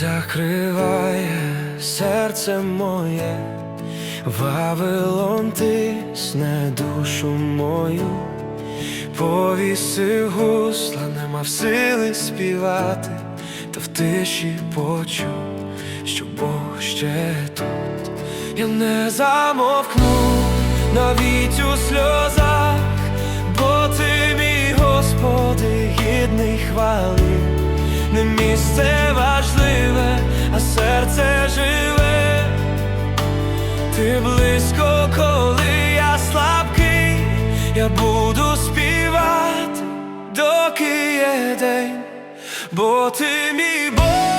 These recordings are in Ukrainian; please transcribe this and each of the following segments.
закриває серце моє, Вавилон тисне душу мою, повісив гусла, нема в сили співати, та в тиші почув, що Бог ще тут. Я не замовкну навіть у сльозах, бо ти мій Господи, гідний хвали, серце живе. Ти близько, коли я слабкий, я буду співати, доки є день, бо ти мій Бог,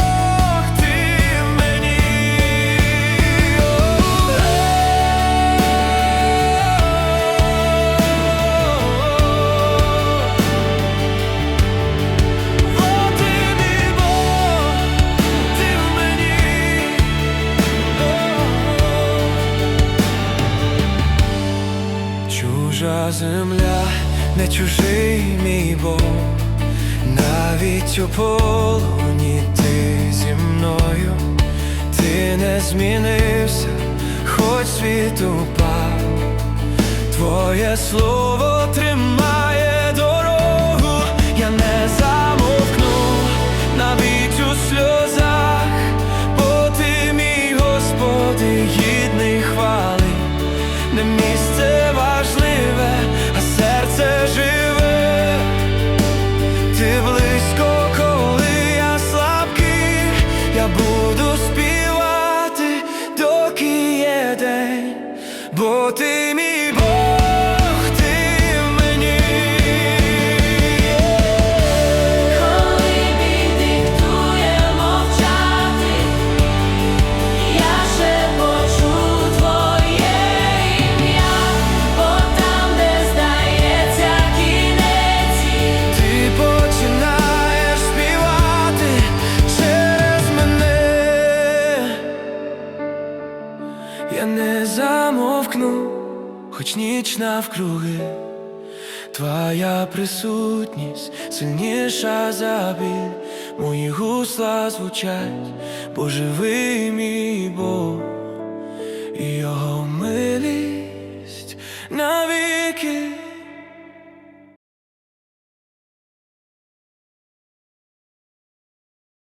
Чужа земля, не чужий мій Бог, навіть у полоні ти зі мною, ти не змінився, хоч світ упав, твоє слово тримає бо ти мій хоч ніч навкруги. Твоя присутність сильніша за біль, мої гусла звучать, бо живий мій Бог,